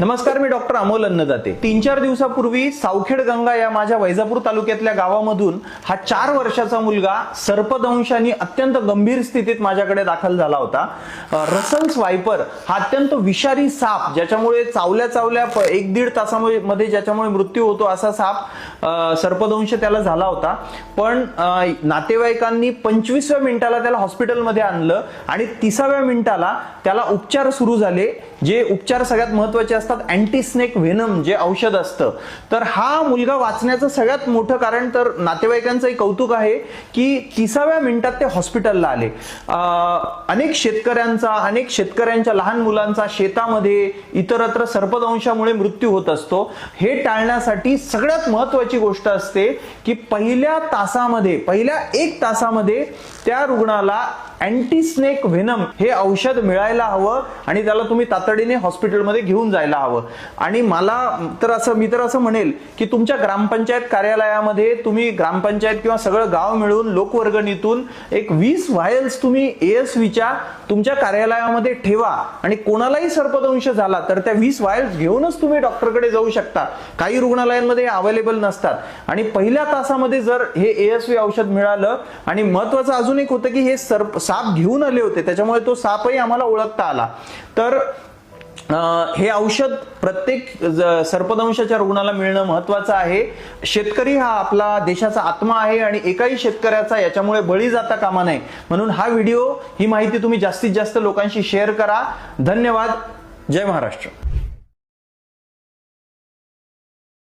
नमस्कार मी डॉक्टर अमोल अन्नदाते. तीन चार दिवसापूर्वी सावखेड गंगा या माझ्या वैजापूर तालुक्यातल्या गावामधून हा चार वर्षाचा मुलगा सर्पदंशाने अत्यंत गंभीर स्थितीत माझ्याकडे दाखल झाला होता. अ, रसल्स वायपर हा अत्यंत विषारी साप ज्याच्यामुळे चावल्या चावल्या एक दीड तासामध्ये मध्ये ज्याच्यामुळे मृत्यू होतो असा साप सर्पदंश त्याला झाला होता. पण नातेवाईकांनी पंचवीसव्या मिनिटाला त्याला हॉस्पिटलमध्ये आणलं आणि तिसाव्या मिनिटाला त्याला उपचार सुरू झाले जे उपचार सगळ्यात महत्त्वाचे असतात अँटी स्नेक व्हेनम जे औषध असतं. तर हा मुलगा वाचण्याचं सगळ्यात मोठं कारण तर नातेवाईकांचंही कौतुक आहे की तिसाव्या मिनिटात ते हॉस्पिटलला आले. अनेक शेतकऱ्यांचा अनेक शेतकऱ्यांच्या लहान मुलांचा शेतामध्ये इतरत्र सर्पदंशामुळे मृत्यू होत असतो. हे टाळण्यासाठी सगळ्यात महत्वाची गोष्ट असते की पहिल्या तासामध्ये पहिल्या एक तासामध्ये त्या रुग्णाला अँटी स्नेक व्हेनम हे औषध मिळायला हवं आणि त्याला तुम्ही तातडीने हॉस्पिटलमध्ये घेऊन जायला हवं आणि मला तर असं मी तर असं म्हणेल की तुमच्या ग्रामपंचायत कार्यालयामध्ये तुम्ही ग्रामपंचायत किंवा सगळं गाव मिळून लोकवर्गणीतून एक वीस व्हायल्स तुम्ही एएसवीच्या तुमच्या कार्यालयामध्ये ठेवा. आणि कोणालाही सर्पदंश झाला तर त्या वीस व्हायल्स घेऊनच तुम्ही डॉक्टरकडे जाऊ शकता. काही रुग्णालयांमध्ये अवेलेबल नसतात. आणि पहिल्या तासामध्ये जर हे एएसवी औषध मिळालं आणि महत्वाचं अजून एक होतं की हे सर्प साप घेऊन आले होते. त्याच्यामुळे तो सापही आम्हाला ओळखता आला. तर हे औषध प्रत्येक ज- सर्पदंशाच्या रुग्णाला मिळणं महत्वाचं आहे. शेतकरी हा आपला देशाचा आत्मा आहे आणि एकाही शेतकऱ्याचा याच्यामुळे बळी जाता कामा नये. म्हणून हा व्हिडिओ ही माहिती तुम्ही जास्तीत जास्त लोकांशी शेअर करा. धन्यवाद. जय महाराष्ट्र.